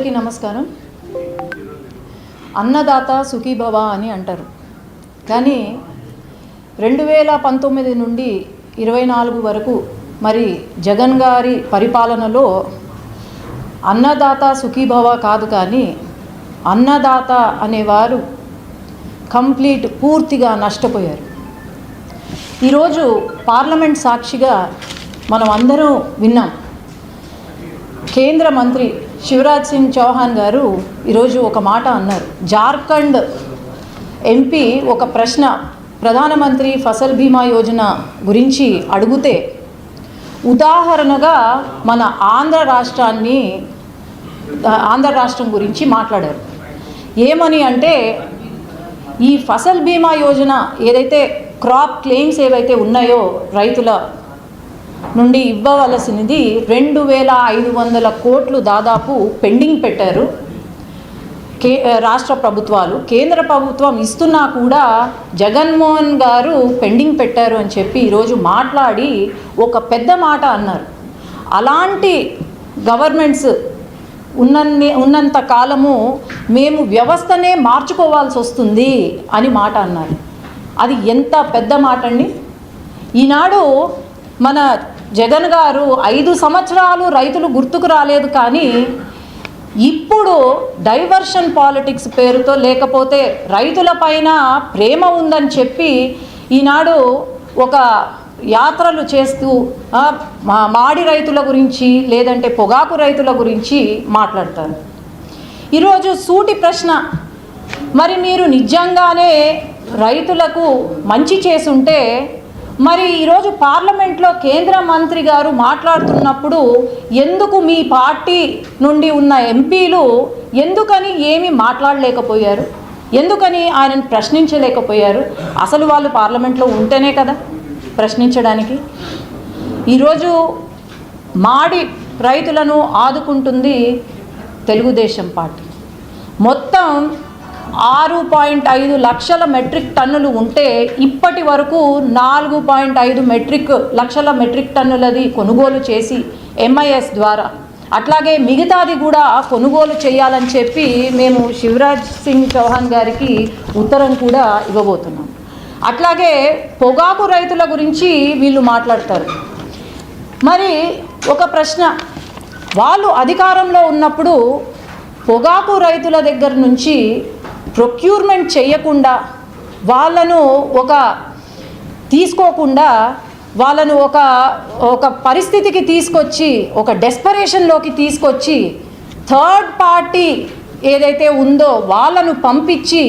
అందరికీ నమస్కారం. అన్నదాత సుఖీభవ అని అంటారు. కానీ రెండు వేల పంతొమ్మిది నుండి ఇరవై నాలుగు వరకు మరి జగన్ గారి పరిపాలనలో అన్నదాత సుఖీభవ కాదు కానీ అన్నదాత అనేవారు కంప్లీట్ పూర్తిగా నష్టపోయారు. ఈరోజు పార్లమెంట్ సాక్షిగా మనం అందరం విన్నాం. కేంద్ర మంత్రి శివరాజ్ సింగ్ చౌహాన్ గారు ఈరోజు ఒక మాట అన్నారు. జార్ఖండ్ ఎంపీ ఒక ప్రశ్న ప్రధానమంత్రి ఫసల్ బీమా యోజన గురించి అడిగితే ఉదాహరణగా మన ఆంధ్ర రాష్ట్రాన్ని ఆంధ్ర రాష్ట్రం గురించి మాట్లాడారు. ఏమని అంటే ఈ ఫసల్ బీమా యోజన ఏదైతే క్రాప్ క్లెయిమ్స్ ఏవైతే ఉన్నాయో రైతుల నుండి ఇవ్వవలసినది రెండు వేల ఐదు వందల కోట్లు దాదాపు పెండింగ్ పెట్టారు. కే రాష్ట్ర ప్రభుత్వాలు. కేంద్ర ప్రభుత్వం ఇస్తున్నా కూడా జగన్మోహన్ గారు పెండింగ్ పెట్టారు అని చెప్పి ఈరోజు మాట్లాడి ఒక పెద్ద మాట అన్నారు. అలాంటి గవర్నమెంట్స్ ఉన్నన్ని ఉన్నంత కాలము మేము వ్యవస్థనే మార్చుకోవాల్సి వస్తుంది అని మాట అన్నారు. అది ఎంత పెద్ద మాట అండి ఈనాడు మన జగన్ గారు ఐదు సంవత్సరాలు రైతులు గుర్తుకు రాలేదు కానీ ఇప్పుడు డైవర్షన్ పాలిటిక్స్ పేరుతో లేకపోతే రైతుల పైన ప్రేమ ఉందని చెప్పి ఈనాడు ఒక యాత్రలు చేస్తూ మా మాడి రైతుల గురించి లేదంటే పొగాకు రైతుల గురించి మాట్లాడతారు. ఈరోజు సూటి ప్రశ్న. మరి మీరు నిజంగానే రైతులకు మంచి చేసుంటే మరి ఈరోజు పార్లమెంట్లో కేంద్ర మంత్రి గారు మాట్లాడుతున్నప్పుడు ఎందుకు మీ పార్టీ నుండి ఉన్న ఎంపీలు ఎందుకని ఏమీ మాట్లాడలేకపోయారు? ఎందుకని ఆయనను ప్రశ్నించలేకపోయారు? అసలు వాళ్ళు పార్లమెంట్లో ఉంటేనే కదా ప్రశ్నించడానికి. ఈరోజు మాడి రైతులను ఆదుకుంటుంది తెలుగుదేశం పార్టీ. మొత్తం ఆరు పాయింట్ ఐదు లక్షల మెట్రిక్ టన్నులు ఉంటే ఇప్పటి వరకు నాలుగు పాయింట్ ఐదు మెట్రిక్ లక్షల మెట్రిక్ టన్నులది కొనుగోలు చేసి ఎంఐఎస్ ద్వారా. అట్లాగే మిగతాది కూడా కొనుగోలు చేయాలని చెప్పి మేము శివరాజ్ సింగ్ చౌహాన్ గారికి ఉత్తరం కూడా ఇవ్వబోతున్నాం. అట్లాగే పొగాకు రైతుల గురించి వీళ్ళు మాట్లాడతారు. మరి ఒక ప్రశ్న. వాళ్ళు అధికారంలో ఉన్నప్పుడు పొగాకు రైతుల దగ్గర నుంచి ప్రొక్యూర్మెంట్ చేయకుండా వాళ్ళను ఒక తీసుకోకుండా వాళ్ళను ఒక ఒక పరిస్థితికి తీసుకొచ్చి ఒక డెస్పరేషన్లోకి తీసుకొచ్చి థర్డ్ పార్టీ ఏదైతే ఉందో వాళ్ళను పంపించి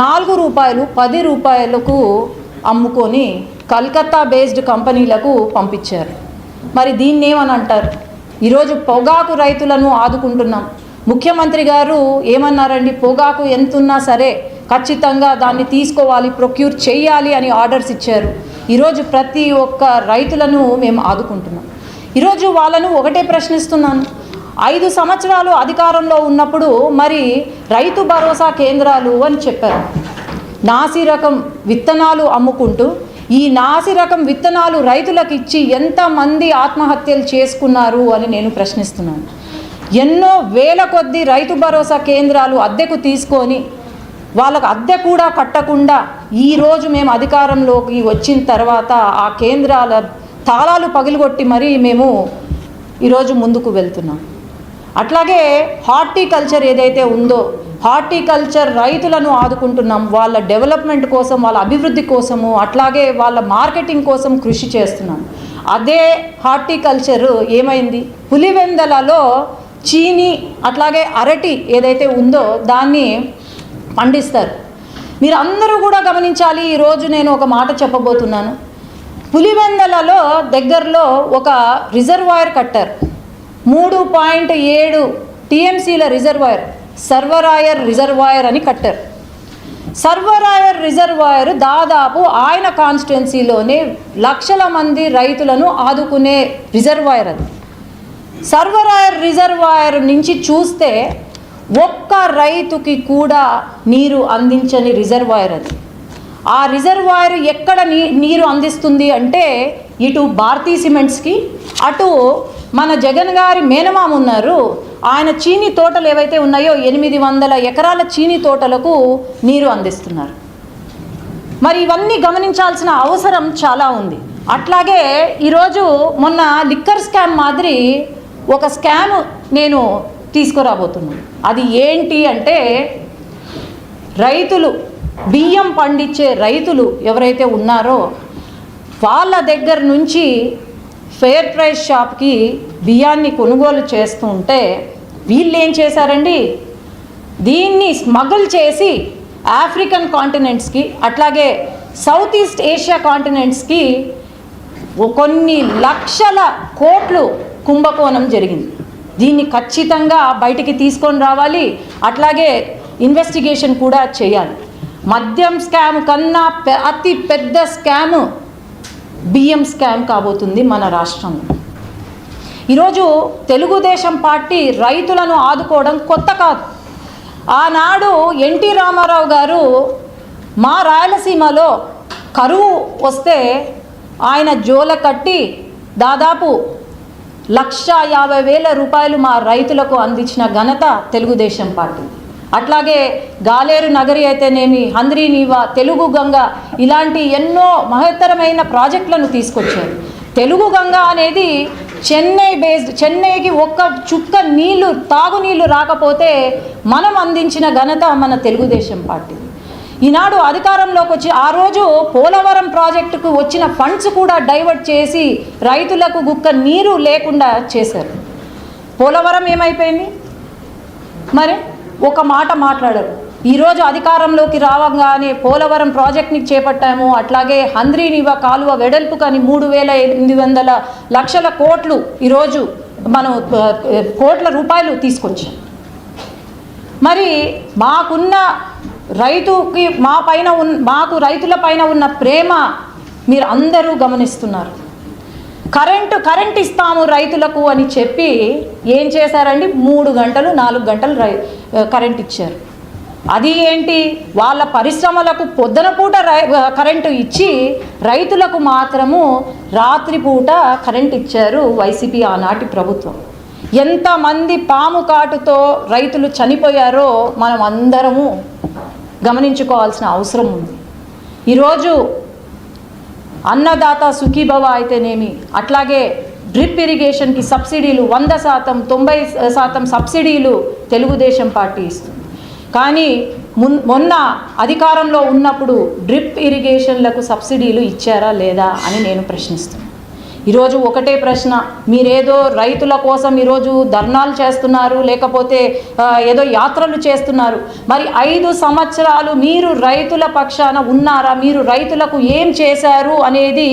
నాలుగు రూపాయలు పది రూపాయలకు అమ్ముకొని కల్కత్తా బేస్డ్ కంపెనీలకు పంపించారు. మరి దీన్ని ఏమని అంటారు ఈరోజు పొగాకు రైతులను ఆదుకుంటున్నాం. ముఖ్యమంత్రి గారు ఏమన్నారండి? పొగాకు ఎంతున్నా సరే ఖచ్చితంగా దాన్ని తీసుకోవాలి ప్రొక్యూర్ చేయాలి అని ఆర్డర్స్ ఇచ్చారు. ఈరోజు ప్రతి ఒక్క రైతులను మేము ఆదుకుంటున్నాం. ఈరోజు వాళ్ళను ఒకటే ప్రశ్నిస్తున్నాను. ఐదు సంవత్సరాలు అధికారంలో ఉన్నప్పుడు మరి రైతు భరోసా కేంద్రాలు అని చెప్పారు. నాసి రకం విత్తనాలు అమ్ముకుంటూ ఈ నాసి రకం విత్తనాలు రైతులకు ఇచ్చి ఎంతమంది ఆత్మహత్యలు చేసుకున్నారు అని నేను ప్రశ్నిస్తున్నాను. ఎన్నో వేల కొద్ది రైతు భరోసా కేంద్రాలు అద్దెకు తీసుకొని వాళ్ళకు అద్దె కూడా కట్టకుండా ఈరోజు మేము అధికారంలోకి వచ్చిన తర్వాత ఆ కేంద్రాల తాళాలు పగిలిగొట్టి మరీ మేము ఈరోజు ముందుకు వెళ్తున్నాం. అట్లాగే హార్టికల్చర్ ఏదైతే ఉందో హార్టికల్చర్ రైతులను ఆదుకుంటున్నాం వాళ్ళ డెవలప్మెంట్ కోసం వాళ్ళ అభివృద్ధి కోసము అట్లాగే వాళ్ళ మార్కెటింగ్ కోసం కృషి చేస్తున్నాం. అదే హార్టికల్చర్ ఏమైంది? పులివెందలలో చీని అట్లాగే అరటి ఏదైతే ఉందో దాన్ని పండిస్తారు. మీరు అందరూ కూడా గమనించాలి ఈరోజు నేను ఒక మాట చెప్పబోతున్నాను. పులివెందలలో దగ్గరలో ఒక రిజర్వాయర్ కట్టారు. మూడు పాయింట్ ఏడు టీఎంసీల రిజర్వాయర్ సర్వరాయర్ రిజర్వాయర్ అని కట్టారు. సర్వరాయర్ రిజర్వాయర్ దాదాపు ఆయన కాన్స్టిట్యున్సీలోనే లక్షల మంది రైతులను ఆదుకునే రిజర్వాయర్ అది. సర్వరాయర్ రిజర్వాయర్ నుంచి చూస్తే ఒక్క రైతుకి కూడా నీరు అందించని రిజర్వాయర్ అది. ఆ రిజర్వాయర్ ఎక్కడ నీ నీరు అందిస్తుంది అంటే ఇటు భారతీ సిమెంట్స్కి అటు మన జగన్ గారి మేనమామ ఉన్నారు. ఆయన చీనీ తోటలు ఏవైతే ఉన్నాయో ఎనిమిది వందల ఎకరాల చీనీ తోటలకు నీరు అందిస్తున్నారు. మరి ఇవన్నీ గమనించాల్సిన అవసరం చాలా ఉంది. అట్లాగే ఈరోజు మొన్న లిక్కర్ స్కామ్ మాదిరి ఒక స్కామ్ నేను తీసుకురాబోతున్నాను అది ఏంటి అంటే రైతులు బియ్యం పండించే రైతులు ఎవరైతే ఉన్నారో వాళ్ళ దగ్గర నుంచి ఫెయిర్ ప్రైస్ షాప్కి బియ్యాన్ని కొనుగోలు చేస్తూ ఉంటే వీళ్ళు ఏం చేశారండి? దీన్ని స్మగుల్ చేసి ఆఫ్రికన్ కాంటినెంట్స్కి అట్లాగే సౌత్ ఈస్ట్ ఏషియా కాంటినెంట్స్కి కొన్ని లక్షల కోట్లు కుంభకోణం జరిగింది. దీన్ని ఖచ్చితంగా బయటికి తీసుకొని రావాలి. అట్లాగే ఇన్వెస్టిగేషన్ కూడా చేయాలి. మద్యం స్కామ్ కన్నా అతి పెద్ద స్కామ్ బియ్యం స్కామ్ కాబోతుంది మన రాష్ట్రంలో. ఈరోజు తెలుగుదేశం పార్టీ రైతులను ఆదుకోవడం కొత్త కాదు. ఆనాడు ఎన్టీ రామారావు గారు మా రాయలసీమలో కరువు వస్తే ఆయన జోల కట్టి దాదాపు లక్ష యాభై వేల రూపాయలు మా రైతులకు అందించిన ఘనత తెలుగుదేశం పార్టీ. అట్లాగే గాలేరు నగరి అయితేనేమి హంద్రీ నీవ తెలుగు గంగ ఇలాంటి ఎన్నో మహత్తరమైన ప్రాజెక్టులను తీసుకొచ్చారు. తెలుగు గంగ అనేది చెన్నై బేస్డ్ చెన్నైకి ఒక్క చుక్క నీళ్ళు తాగునీళ్ళు రాకపోతే మనం అందించిన ఘనత మన తెలుగుదేశం పార్టీ. ఈనాడు అధికారంలోకి వచ్చి ఆ రోజు పోలవరం ప్రాజెక్టుకు వచ్చిన ఫండ్స్ కూడా డైవర్ట్ చేసి రైతులకు గుక్క నీరు లేకుండా చేశారు. పోలవరం ఏమైపోయింది? మరి ఒక మాట మాట్లాడరు. ఈరోజు అధికారంలోకి రావగానే పోలవరం ప్రాజెక్ట్ని చేపట్టాము అట్లాగే హంద్రీనివ కాలువ వెడల్పు కానీ మూడు వేల ఎనిమిది వందల లక్షల కోట్లు ఈరోజు మనం కోట్ల రూపాయలు తీసుకొచ్చాం. మరి మాకున్న రైతుకి మా పైన ఉన్ మాకు రైతుల పైన ఉన్న ప్రేమ మీరు అందరూ గమనిస్తున్నారు. కరెంటు కరెంట్ ఇస్తాము రైతులకు అని చెప్పి ఏం చేశారండి? మూడు గంటలు నాలుగు గంటలు రై కరెంట్ ఇచ్చారు. అది ఏంటి? వాళ్ళ పరిశ్రమలకు పొద్దున పూట రై కరెంటు ఇచ్చి రైతులకు మాత్రము రాత్రిపూట కరెంట్ ఇచ్చారు వైసీపీ ఆనాటి ప్రభుత్వం. ఎంతమంది పాము కాటుతో రైతులు చనిపోయారో మనం అందరము గమనించుకోవాల్సిన అవసరం ఉంది. ఈరోజు అన్నదాత సుఖీభవ అయితేనేమి అట్లాగే డ్రిప్ ఇరిగేషన్కి సబ్సిడీలు వంద శాతం తొంభై శాతం సబ్సిడీలు తెలుగుదేశం పార్టీ ఇస్తుంది. కానీ మున్ మొన్న అధికారంలో ఉన్నప్పుడు డ్రిప్ ఇరిగేషన్లకు సబ్సిడీలు ఇచ్చారా లేదా అని నేను ప్రశ్నిస్తున్నాను ఈరోజు ఒకటే ప్రశ్న. మీరేదో రైతుల కోసం ఈరోజు ధర్నాలు చేస్తున్నారు లేకపోతే ఏదో యాత్రలు చేస్తున్నారు. మరి ఐదు సంవత్సరాలు మీరు రైతుల పక్షాన ఉన్నారా? మీరు రైతులకు ఏం చేశారు అనేది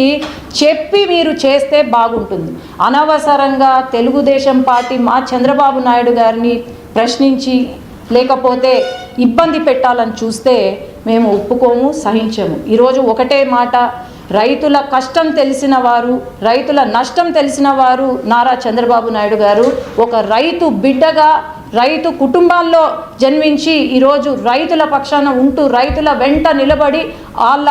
చెప్పి మీరు చేస్తే బాగుంటుంది. అనవసరంగా తెలుగుదేశం పార్టీ మా చంద్రబాబు నాయుడు గారిని ప్రశ్నించి లేకపోతే ఇబ్బంది పెట్టాలని చూస్తే మేము ఒప్పుకోము సహించము. ఈరోజు ఒకటే మాట. రైతుల కష్టం తెలిసిన వారు రైతుల నష్టం తెలిసిన వారు నారా చంద్రబాబు నాయుడు గారు ఒక రైతు బిడ్డగా రైతు కుటుంబాల్లో జన్మించి ఈరోజు రైతుల పక్షాన ఉంటూ రైతుల వెంట నిలబడి వాళ్ళ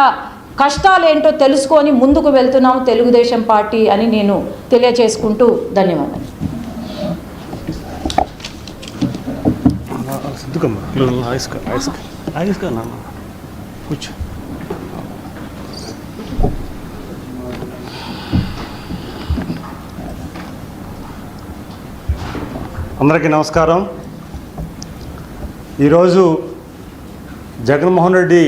కష్టాలేంటో తెలుసుకొని ముందుకు వెళ్తున్నాం తెలుగుదేశం పార్టీ అని నేను తెలియజేసుకుంటూ ధన్యవాదాలు. కూర్చో. అందరికీ నమస్కారం. ఈరోజు జగన్మోహన్ రెడ్డి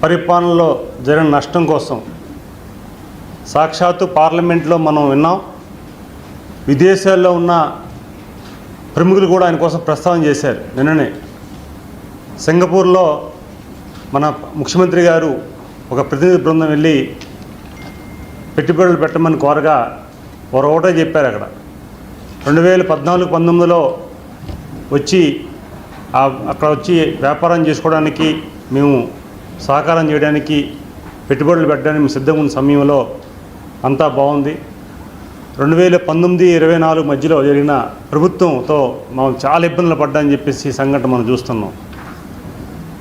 పరిపాలనలో జరిగిన నష్టం కోసం సాక్షాత్తు పార్లమెంట్లో మనం విన్నాం. విదేశాల్లో ఉన్న ప్రముఖులు కూడా ఆయన కోసం ప్రస్తావన చేశారు నిన్ననే. సింగపూర్లో మన ముఖ్యమంత్రి గారు ఒక ప్రతినిధి బృందం వెళ్ళి పెట్టుబడులు పెట్టమని కోరగా వారు ఒకటే చెప్పారు అక్కడ. రెండు వేల పద్నాలుగు పంతొమ్మిదిలో వచ్చి అక్కడ వచ్చి వ్యాపారం చేసుకోవడానికి మేము సహకారం చేయడానికి పెట్టుబడులు పెట్టడానికి మేము సిద్ధంగా ఉన్న సమయంలో అంతా బాగుంది. రెండు వేల పంతొమ్మిది ఇరవై నాలుగు మధ్యలో జరిగిన ప్రభుత్వంతో మనం చాలా ఇబ్బందులు పడ్డామని చెప్పేసి ఈ సంఘటన మనం చూస్తున్నాం.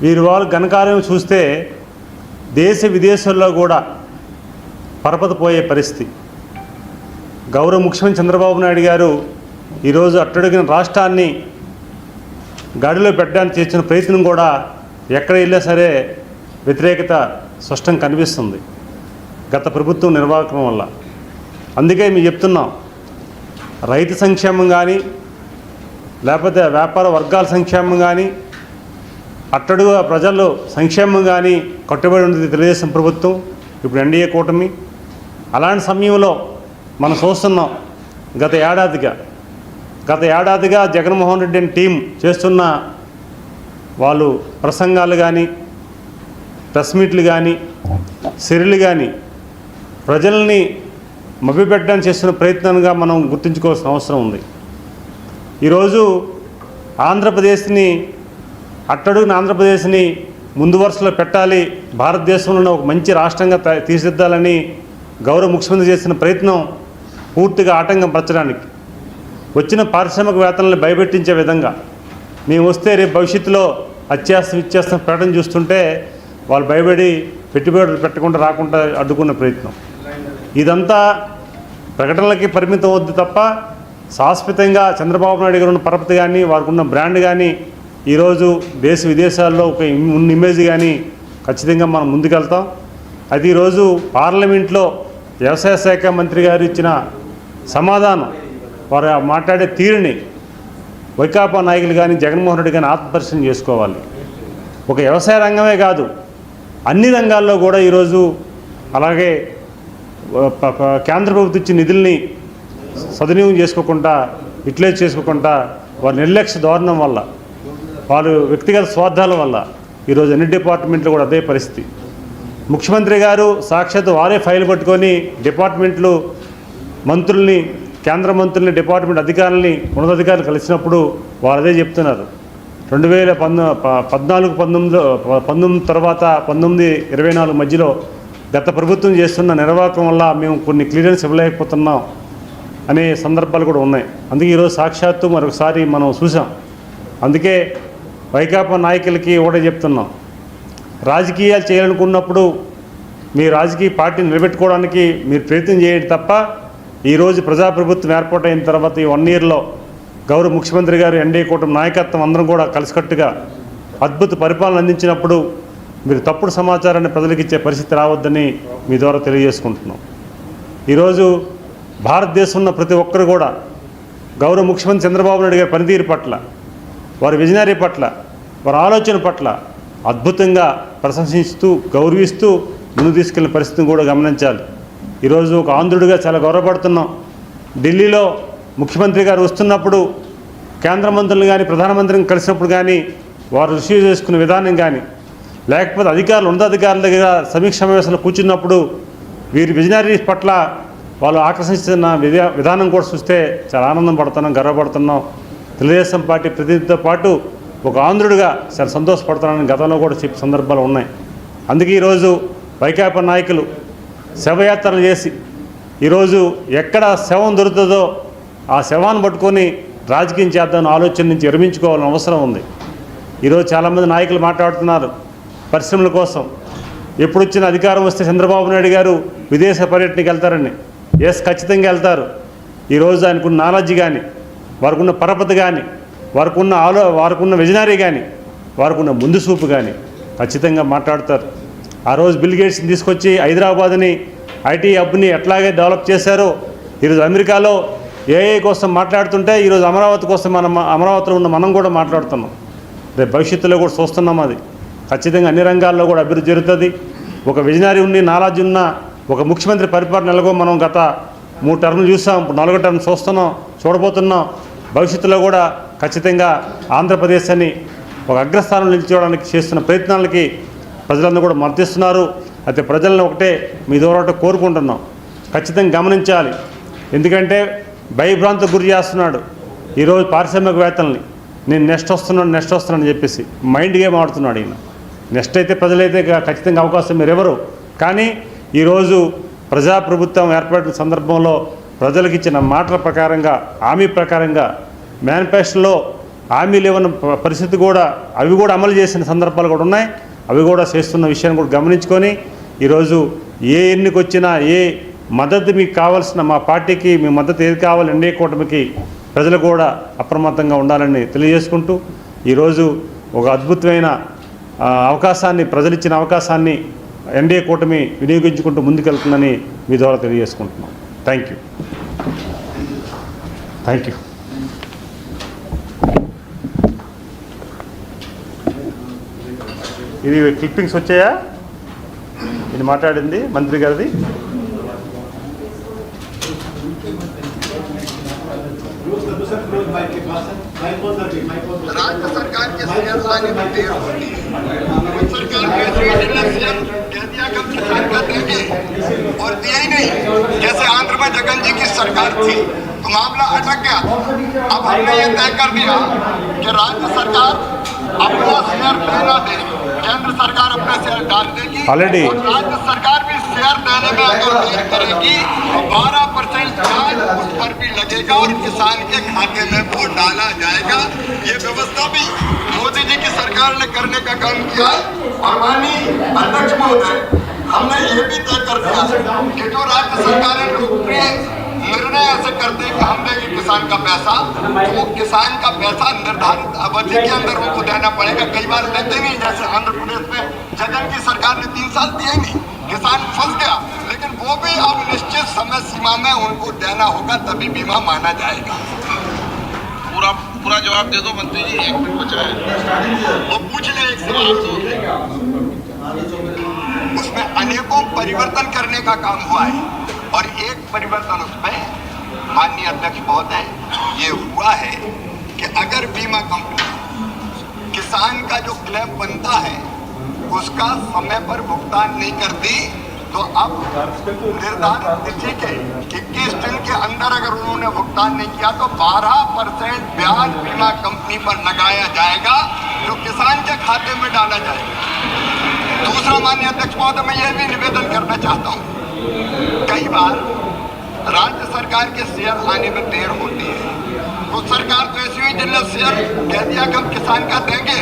వీరి వాళ్ళు ఘనకార్యం చూస్తే దేశ విదేశాల్లో కూడా పరపతిపోయే పరిస్థితి. గౌరవ ముఖ్యమంత్రి చంద్రబాబు నాయుడు గారు ఈరోజు అట్టడిగిన రాష్ట్రాన్ని గాడిలో పెట్టడానికి చేసిన ప్రయత్నం కూడా ఎక్కడ వెళ్ళినా సరే వ్యతిరేకత స్పష్టం కనిపిస్తుంది గత ప్రభుత్వం నిర్వాహకం వల్ల. అందుకే మేము చెప్తున్నాం రైతు సంక్షేమం కానీ లేకపోతే వ్యాపార వర్గాల సంక్షేమం కానీ అట్టడుగా ప్రజలు సంక్షేమం కానీ కట్టుబడి ఉంది తెలుగుదేశం ప్రభుత్వం ఇప్పుడు ఎన్డీఏ కూటమి. అలాంటి సమయంలో మనం చూస్తున్నాం గత ఏడాదిగా గత ఏడాదిగా జగన్మోహన్ రెడ్డి అని టీం చేస్తున్న వాళ్ళు ప్రసంగాలు కానీ ప్రెస్ మీట్లు కానీ సిరిలు కానీ ప్రజల్ని మభ్యపెట్టడానికి చేస్తున్న ప్రయత్నంగా మనం గుర్తుంచుకోవాల్సిన అవసరం ఉంది. ఈరోజు ఆంధ్రప్రదేశ్ని అట్టడుగున ఆంధ్రప్రదేశ్ని ముందు వరుసలో పెట్టాలి. భారతదేశంలో ఒక మంచి రాష్ట్రంగా తీర్చిదిద్దాలని గౌరవ ముఖ్యమంత్రి చేసిన ప్రయత్నం పూర్తిగా ఆటంకం పరచడానికి వచ్చిన పారిశ్రామికవేత్తలను భయపెట్టించే విధంగా మేము వస్తే రేపు భవిష్యత్తులో అత్యాసం ఇచ్చేస్తాం ప్రకటన చూస్తుంటే వాళ్ళు భయపడి పెట్టుబడులు పెట్టకుండా రాకుండా అడ్డుకున్న ప్రయత్నం. ఇదంతా ప్రకటనలకి పరిమితం అవుద్ది తప్ప శాశ్వతంగా చంద్రబాబు నాయుడు గారు ఉన్న పరపతి కానీ వారికి ఉన్న బ్రాండ్ కానీ ఈరోజు దేశ విదేశాల్లో ఒక ఉన్న ఇమేజ్ కానీ ఖచ్చితంగా మనం ముందుకెళ్తాం. అది ఈరోజు పార్లమెంట్లో వ్యవసాయ శాఖ మంత్రి గారు ఇచ్చిన సమాధానం. వారు మాట్లాడే తీరుని వైకాపా నాయకులు కానీ జగన్మోహన్ రెడ్డి కానీ ఆత్మపరిశీలన చేసుకోవాలి. ఒక వ్యవసాయ రంగమే కాదు అన్ని రంగాల్లో కూడా ఈరోజు అలాగే కేంద్ర ప్రభుత్వం ఇచ్చిన నిధుల్ని సద్వినియోగం చేసుకోకుండా యూటిలైజ్ చేసుకోకుండా వారి నిర్లక్ష్య ధోరణం వల్ల వారు వ్యక్తిగత స్వార్థాల వల్ల ఈరోజు అన్ని డిపార్ట్మెంట్లు కూడా అదే పరిస్థితి. ముఖ్యమంత్రి గారు సాక్షాత్ వారే ఫైల్ పట్టుకొని డిపార్ట్మెంట్లు మంత్రుల్ని కేంద్ర మంత్రుల్ని డిపార్ట్మెంట్ అధికారుల్ని ఉన్నతాధికారులు కలిసినప్పుడు వారు అదే చెప్తున్నారు. రెండు వేల పంద పద్నాలుగు పంతొమ్మిదిలో ప- పంతొమ్మిది తర్వాత పంతొమ్మిది ఇరవై నాలుగు మధ్యలో గత ప్రభుత్వం చేస్తున్న నిర్వాహకం వల్ల మేము కొన్ని క్లియరెన్స్ ఇవ్వలేకపోతున్నాం అనే సందర్భాలు కూడా ఉన్నాయి. అందుకే ఈరోజు సాక్షాత్తు మరొకసారి మనం చూసాం అందుకే వైకాపా నాయకులకి ఒకటే చెప్తున్నాం. రాజకీయాలు చేయాలనుకున్నప్పుడు మీ రాజకీయ పార్టీని నిలబెట్టుకోవడానికి మీరు ప్రయత్నం చేయండి తప్ప ఈరోజు ప్రజాప్రభుత్వం ఏర్పాటైన తర్వాత ఈ వన్ ఇయర్లో గౌరవ ముఖ్యమంత్రి గారు ఎన్డీఏ కూటమి నాయకత్వం అందరం కూడా కలిసికట్టుగా అద్భుత పరిపాలన అందించినప్పుడు మీరు తప్పుడు సమాచారాన్ని ప్రజలకు ఇచ్చే పరిస్థితి రావద్దని మీ ద్వారా తెలియజేసుకుంటున్నాం. ఈరోజు భారతదేశం ఉన్న ప్రతి ఒక్కరు కూడా గౌరవ ముఖ్యమంత్రి చంద్రబాబు నాయుడు గారి పనితీరు పట్ల వారి విజనరీ పట్ల వారి ఆలోచన పట్ల అద్భుతంగా ప్రశంసిస్తూ గౌరవిస్తూ ముందు తీసుకెళ్ళిన పరిస్థితిని కూడా గమనించాలి. ఈరోజు ఒక ఆంధ్రుడిగా చాలా గౌరవపడుతున్నాం. ఢిల్లీలో ముఖ్యమంత్రి గారు వస్తున్నప్పుడు కేంద్ర మంత్రులు కానీ ప్రధానమంత్రిని కలిసినప్పుడు కానీ వారు రిసీవ్ చేసుకున్న విధానం కానీ లేకపోతే అధికారులు ఉన్నతాధికారుల దగ్గర సమీక్ష సమావేశంలో కూర్చున్నప్పుడు వీరి విజనరీస్ పట్ల వాళ్ళు ఆకర్షిస్తున్న విధానం కూడా చూస్తే చాలా ఆనందం పడుతున్నాం గర్వపడుతున్నాం. తెలుగుదేశం పార్టీ ప్రతినిధితో పాటు ఒక ఆంధ్రుడిగా చాలా సంతోషపడుతున్నానని గతంలో కూడా చెప్పే సందర్భాలు ఉన్నాయి. అందుకే ఈరోజు వైకాపా నాయకులు శవయాత్రలు చేసి ఈరోజు ఎక్కడ శవం దొరుకుతుందో ఆ శవాన్ని పట్టుకొని రాజకీయం చేద్దామని ఆలోచన నుంచి విరమించుకోవాలని అవసరం ఉంది. ఈరోజు చాలామంది నాయకులు మాట్లాడుతున్నారు పరిశ్రమల కోసం. ఎప్పుడు వచ్చిన అధికారం వస్తే చంద్రబాబు నాయుడు గారు విదేశ పర్యటనకి వెళ్తారని. ఎస్ ఖచ్చితంగా వెళ్తారు. ఈరోజు ఆయనకున్న నాలెడ్జ్ కానీ వారికున్న పరపతి కానీ వారికి ఉన్న ఆలో వారికి ఉన్న విజనరీ కానీ వారికి ఉన్న ముందు చూపు కానీ ఖచ్చితంగా మాట్లాడతారు. ఆ రోజు బిల్ గేట్స్ని తీసుకొచ్చి హైదరాబాద్ని ఐటీ హబ్ని ఎట్లాగే డెవలప్ చేశారో ఈరోజు అమెరికాలో ఏఐ కోసం మాట్లాడుతుంటే ఈరోజు అమరావతి కోసం మనం అమరావతిలో ఉన్న మనం కూడా మాట్లాడుతున్నాం. రేపు భవిష్యత్తులో కూడా చూస్తున్నాం అది. ఖచ్చితంగా అన్ని రంగాల్లో కూడా అభివృద్ధి జరుగుతుంది. ఒక విజనరీ ఉండి నాలెడ్జ్ ఉన్న ఒక ముఖ్యమంత్రి పరిపాలన నెలగో మనం గత మూడు టర్మ్లు చూసాం ఇప్పుడు నాలుగో టర్మ్ చూస్తున్నాం చూడబోతున్నాం. భవిష్యత్తులో కూడా ఖచ్చితంగా ఆంధ్రప్రదేశ్ అని ఒక అగ్రస్థానం నిలిచోవడానికి చేస్తున్న ప్రయత్నాలకి ప్రజలందరూ కూడా మద్దతిస్తున్నారు అయితే ప్రజలను ఒకటే మీ దూరం కోరుకుంటున్నాం. ఖచ్చితంగా గమనించాలి. ఎందుకంటే భయభ్రాంతికి గురి చేస్తున్నాడు ఈరోజు పారిశ్రామికవేత్తల్ని. నేను నెక్స్ట్ వస్తున్నాను నెక్స్ట్ వస్తున్నాను అని చెప్పేసి మైండ్ గేమ్ ఆడుతున్నాడు ఈయన. నెక్స్ట్ అయితే ప్రజలైతే ఖచ్చితంగా అవకాశం మీరు ఎవరు కానీ ఈరోజు ప్రజాప్రభుత్వం ఏర్పడిన సందర్భంలో ప్రజలకు ఇచ్చిన మాటల ప్రకారంగా హామీ ప్రకారంగా మేనిఫెస్టోలో హామీలు ఇవ్వని పరిస్థితి కూడా అవి కూడా అమలు చేసిన సందర్భాలు కూడా ఉన్నాయి. అవి కూడా చేస్తున్న విషయాన్ని కూడా గమనించుకొని ఈరోజు ఏ ఎన్నిక వచ్చినా ఏ మద్దతు మీకు కావాల్సిన మా పార్టీకి మీ మద్దతు ఏది కావాలి ఎన్డీఏ కూటమికి ప్రజలు కూడా అప్రమత్తంగా ఉండాలని తెలియజేసుకుంటూ ఈరోజు ఒక అద్భుతమైన అవకాశాన్ని ప్రజలు ఇచ్చిన అవకాశాన్ని ఎన్డీఏ కూటమి వినియోగించుకుంటూ ముందుకెళ్తుందని మీ ద్వారా తెలియజేసుకుంటున్నాం. థ్యాంక్ యూ థ్యాంక్ యూ ఇది క్లిప్పింగ్స్ వచ్చాయా ఇది మాట్లాడింది మంత్రి గారిది राज्य सरकार के सीएम लाने में देर होती है सरकार कहती है जिला सीएम कह दिया कि हम किसान का देंगे और दिया ही नहीं जैसे आंध्र में जगन जी की सरकार थी तो मामला अटक गया अब हमने ये तय कर दिया कि राज्य सरकार अपना शेयर देना दे केंद्र सरकार अपना शेयर डाल देगी। और राज्य सरकार भी शेयर देने में अगर करेगी। तो बारह परसेंट ब्याज उस पर भी लगेगा और किसान के खाते में वो डाला जाएगा। ये व्यवस्था भी मोदी जी की सरकार ने करने का काम किया। और माननीय अध्यक्ष महोदय हमने ये भी तय कर दिया कि जो राज्य सरकारें लोकप्रिय निर्णय ऐसे करते हैं कि हम देंगे किसान का पैसा तो वो किसान का पैसा निर्धारित अवधि के अंदर उनको देना पड़ेगा। कई बार देते नहीं जैसे आंध्र प्रदेश में जगन की सरकार ने तीन साल ही नहीं किसान फंस गया। लेकिन वो भी अब निश्चित समय सीमा में उनको देना होगा तभी बीमा माना जाएगा। पूरा पूरा जवाब दे दो मंत्री जी एक मिनट बचा है। वो पूछ ले एक सवाल उसमें अनेकों परिवर्तन करने का काम हुआ है। और एक परिवर्तन उसमें माननीय अध्यक्ष महोदय, ये हुआ है कि अगर बीमा कंपनी किसान का जो क्लेम बनता है, उसका समय पर भुगतान नहीं करती तो अब निर्धारित तिथि के 21 दिन के अंदर अगर उन्होंने भुगतान नहीं किया तो 12 परसेंट ब्याज बीमा कंपनी पर लगाया जाएगा, जो किसान के खाते में डाला जाएगा। दूसरा माननीय अध्यक्ष महोदय, मैं यह भी निवेदन करना चाहता हूँ कई बार राज्य सरकार के शेयर आने में देर होती है। तो सरकार तो ऐसी हुई जिनने शेयर कह दिया कि हम किसान का देंगे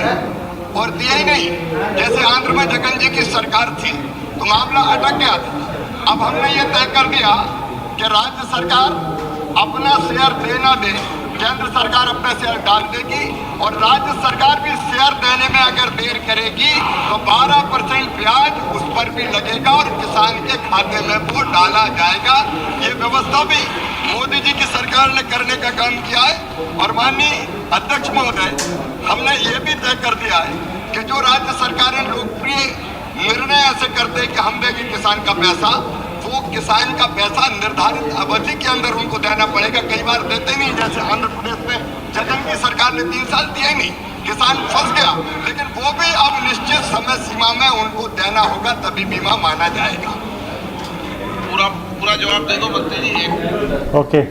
और दिया ही नहीं। जैसे आंध्र में जगन जी की सरकार थी तो मामला अटक गया था। अब हमने ये तय कर दिया कि राज्य सरकार अपना शेयर देना दे केंद्र सरकार अपना शेयर डाल देगी और राज्य सरकार भी शेयर देने में अगर देर करेगी तो 12 परसेंट ब्याज उस पर भी लगेगा और किसान के खाते में वो डाला जाएगा। ये व्यवस्था भी मोदी जी की सरकार ने करने का काम किया है और माननीय अध्यक्ष महोदय, हमने ये भी तय कर दिया है कि जो राज्य सरकारें लोकप्रिय निर्णय ऐसे करते हैं कि हम देंगे किसान का पैसा वो किसान का पैसा निर्धारित अवधि के अंदर उनको देना पड़ेगा। कई बार देते नहीं जैसे आंध्र प्रदेश में जगन की सरकार ने तीन साल दिया ही नहीं किसान फंस गया। लेकिन वो भी अब निश्चित समय सीमा में उनको देना होगा तभी बीमा माना जाएगा। पूरा पूरा जवाब दे दो बच्चे जी ओके।